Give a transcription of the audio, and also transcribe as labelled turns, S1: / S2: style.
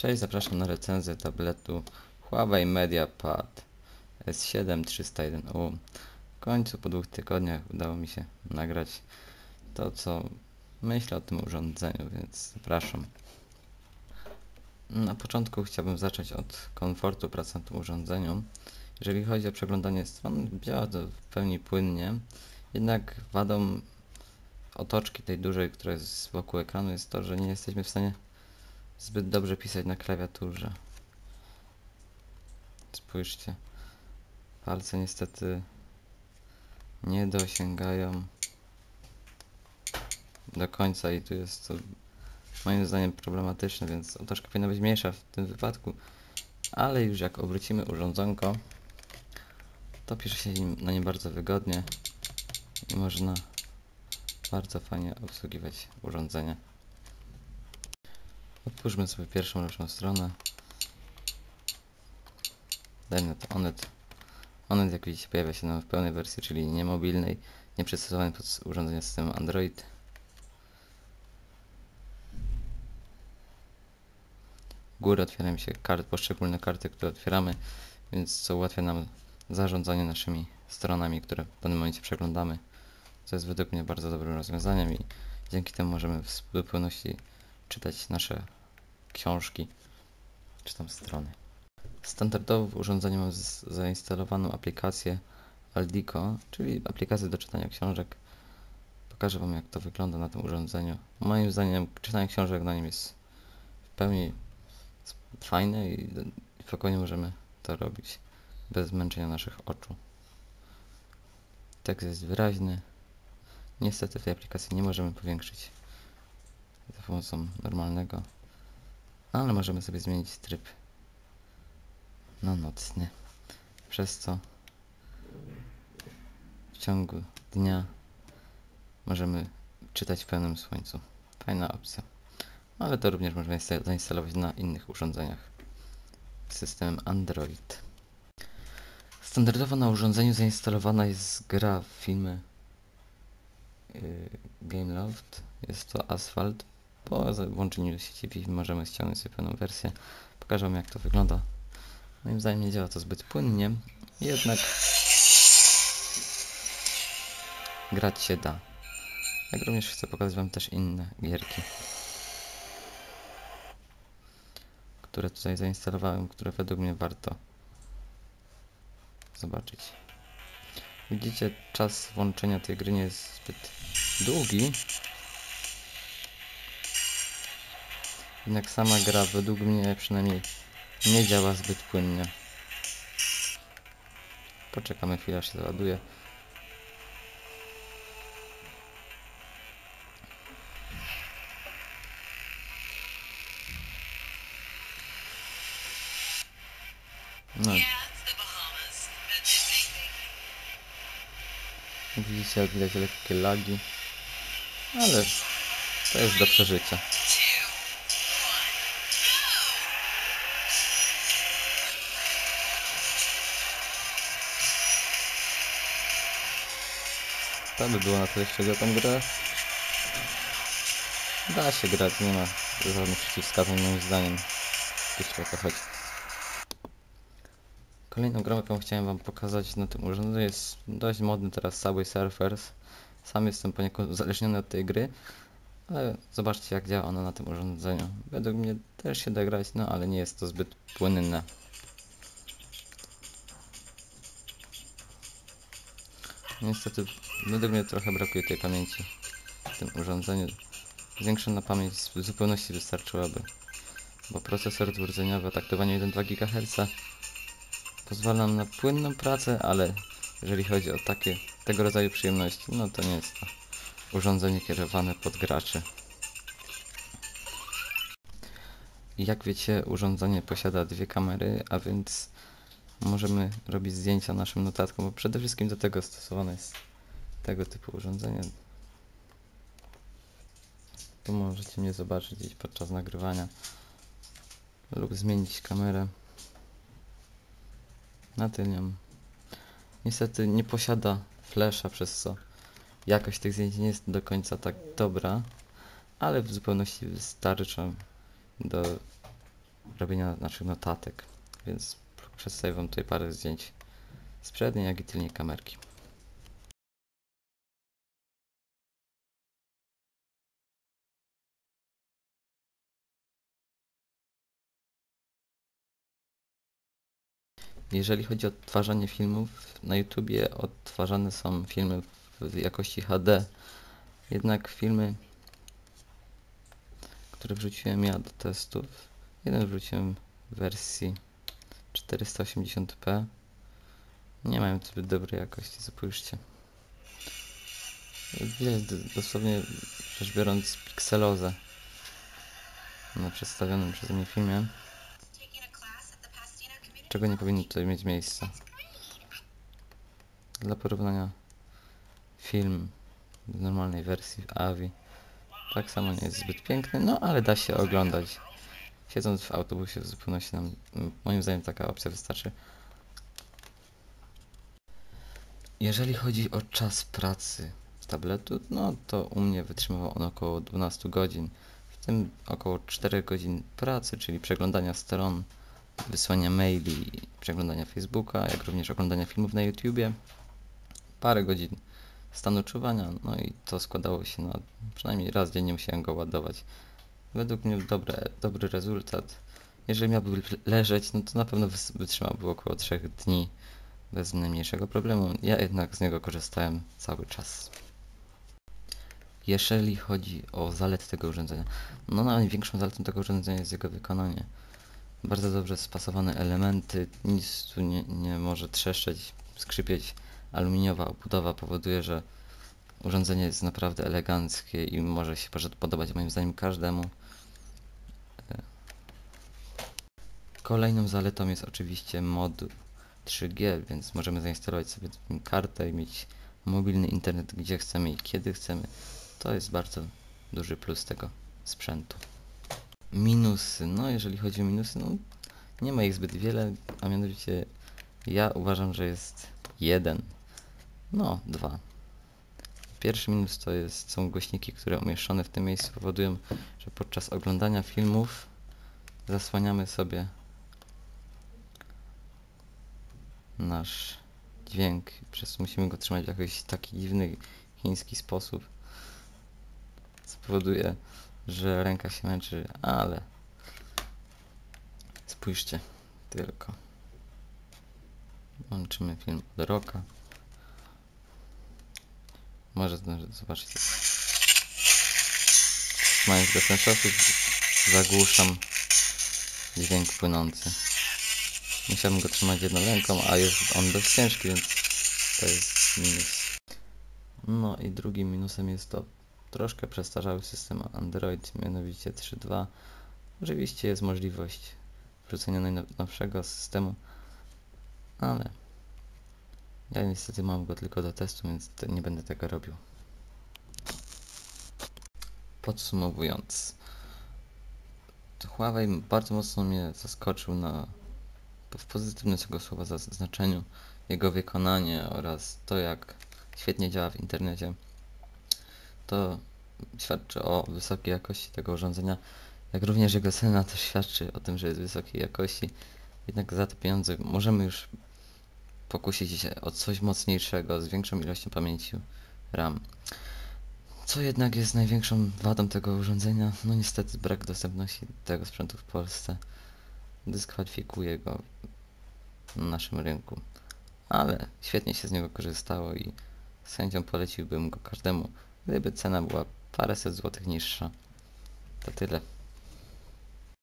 S1: Cześć, zapraszam na recenzję tabletu Huawei MediaPad S7 301U. W końcu po dwóch tygodniach udało mi się nagrać to, co myślę o tym urządzeniu, więc zapraszam. Na początku chciałbym zacząć od komfortu pracy na tym urządzeniu. Jeżeli chodzi o przeglądanie stron, działa to w pełni płynnie, jednak wadą otoczki tej dużej, która jest wokół ekranu jest to, że nie jesteśmy w stanie zbyt dobrze pisać na klawiaturze. Spójrzcie. Palce niestety nie dosięgają do końca i tu jest to moim zdaniem problematyczne, więc otoczka powinna być mniejsza w tym wypadku. Ale już jak obrócimy urządzonko, to pisze się na nim bardzo wygodnie i można bardzo fajnie obsługiwać urządzenie. Otwórzmy sobie pierwszą lepszą stronę. Dajmy to Onet. Onet jak widzicie pojawia się nam w pełnej wersji, czyli nie mobilnej, nie przystosowany pod urządzenia systemu Android. W górę otwierają się kart, poszczególne karty, które otwieramy, więc co ułatwia nam zarządzanie naszymi stronami, które w danym momencie przeglądamy. Co jest według mnie bardzo dobrym rozwiązaniem i dzięki temu możemy w zupełności czytać nasze książki czy tam strony. Standardowo w urządzeniu mam zainstalowaną aplikację Aldico, czyli aplikację do czytania książek. Pokażę Wam jak to wygląda na tym urządzeniu. Moim zdaniem czytanie książek na nim jest w pełni fajne i spokojnie możemy to robić bez zmęczenia naszych oczu. Tekst jest wyraźny. Niestety tej aplikacji nie możemy powiększyć za pomocą normalnego. Ale możemy sobie zmienić tryb na nocny. Przez co w ciągu dnia możemy czytać w pełnym słońcu. Fajna opcja. Ale to również możemy zainstalować na innych urządzeniach. Systemem Android. Standardowo na urządzeniu zainstalowana jest gra filmy yy, Gameloft. Jest to Asphalt po włączeniu sieci możemy ściągnąć sobie pełną wersję. Pokażę Wam jak to wygląda. Moim zdaniem nie działa to zbyt płynnie, jednak grać się da. Jak również chcę pokazać Wam też inne gierki, które tutaj zainstalowałem, które według mnie warto zobaczyć. Widzicie, czas włączenia tej gry nie jest zbyt długi, Jednak sama gra według mnie przynajmniej nie działa zbyt płynnie. Poczekamy chwilę, aż się załaduje. No. Widzicie, jak widać lekkie lagi, ale to jest do przeżycia. To by było na tyle, jeśli chodzi o tą grę. Da się grać, nie ma żadnych przeciwwskazań moim zdaniem. Jeśli o to chodzi. Kolejną grą, jaką chciałem wam pokazać na tym urządzeniu jest dość modny teraz Subway Surfers. Sam jestem poniekąd uzależniony od tej gry, ale zobaczcie jak działa ona na tym urządzeniu. Według mnie też się da grać, no ale nie jest to zbyt płynne. Niestety, według mnie trochę brakuje tej pamięci w tym urządzeniu. Zwiększona pamięć w zupełności wystarczyłaby, bo procesor dwurdzeniowy taktowanie 1,2 GHz pozwala na płynną pracę, ale jeżeli chodzi o takie tego rodzaju przyjemności, no to nie jest to urządzenie kierowane pod graczy. Jak wiecie, urządzenie posiada dwie kamery, a więc możemy robić zdjęcia naszym notatkom, bo przede wszystkim do tego stosowane jest tego typu urządzenie. Tu możecie mnie zobaczyć gdzieś podczas nagrywania lub zmienić kamerę na tylnią. Niestety nie posiada flasha, przez co jakość tych zdjęć nie jest do końca tak dobra, ale w zupełności wystarcza do robienia naszych notatek, więc przedstawię Wam tutaj parę zdjęć z przedniej, jak i tylnej kamerki. Jeżeli chodzi o odtwarzanie filmów, na YouTubie odtwarzane są filmy w jakości HD, jednak filmy, które wrzuciłem ja do testów, jeden wrzuciłem w wersji 480p, nie mają zbyt dobrej jakości, spójrzcie. Widać dosłownie rzecz biorąc pikselozę na przedstawionym przeze mnie filmie, czego nie powinno tutaj mieć miejsca. Dla porównania film w normalnej wersji w AVI tak samo nie jest zbyt piękny, no ale da się oglądać. Siedząc w autobusie w zupełności nam, moim zdaniem taka opcja wystarczy. Jeżeli chodzi o czas pracy tabletu, no to u mnie wytrzymywał on około 12 godzin, w tym około 4 godzin pracy, czyli przeglądania stron, wysłania maili, przeglądania Facebooka, jak również oglądania filmów na YouTubie, parę godzin stanu czuwania, no i to składało się na przynajmniej raz dziennie musiałem go ładować. Według mnie dobre, dobry rezultat. Jeżeli miałby leżeć, no to na pewno wytrzymałby około 3 dni bez najmniejszego problemu. Ja jednak z niego korzystałem cały czas. Jeżeli chodzi o zalety tego urządzenia, no największą zaletą tego urządzenia jest jego wykonanie. Bardzo dobrze spasowane elementy, nic tu nie, nie może trzeszczeć, skrzypieć. Aluminiowa obudowa powoduje, że urządzenie jest naprawdę eleganckie i może się podobać moim zdaniem każdemu. Kolejną zaletą jest oczywiście mod 3G, więc możemy zainstalować sobie kartę i mieć mobilny internet gdzie chcemy i kiedy chcemy. To jest bardzo duży plus tego sprzętu. Minusy, no jeżeli chodzi o minusy, no nie ma ich zbyt wiele, a mianowicie ja uważam, że jest jeden, no dwa. Pierwszy minus to jest, są głośniki, które umieszczone w tym miejscu powodują, że podczas oglądania filmów zasłaniamy sobie nasz dźwięk, przez musimy go trzymać w jakiś taki dziwny chiński sposób. Spowoduje, że ręka się męczy, ale spójrzcie tylko. Łączymy film od roka. Może zobaczyć. Mając go ten zagłuszam dźwięk płynący. Musiałbym go trzymać jedną ręką, a jest on dość ciężki, więc to jest minus. No i drugim minusem jest to troszkę przestarzały system Android, mianowicie 3.2. Oczywiście jest możliwość wrzucenia najnowszego systemu, ale ja niestety mam go tylko do testu, więc nie będę tego robił. Podsumowując, Huawei bardzo mocno mnie zaskoczył na w pozytywnym tego słowa znaczeniu jego wykonanie oraz to jak świetnie działa w internecie. To świadczy o wysokiej jakości tego urządzenia, jak również jego cena też świadczy o tym, że jest wysokiej jakości. Jednak za te pieniądze możemy już pokusić się o coś mocniejszego, z większą ilością pamięci RAM. Co jednak jest największą wadą tego urządzenia? No niestety brak dostępności tego sprzętu w Polsce dyskwalifikuje go na naszym rynku. Ale świetnie się z niego korzystało i chęcią poleciłbym go każdemu, gdyby cena była paręset złotych niższa. To tyle.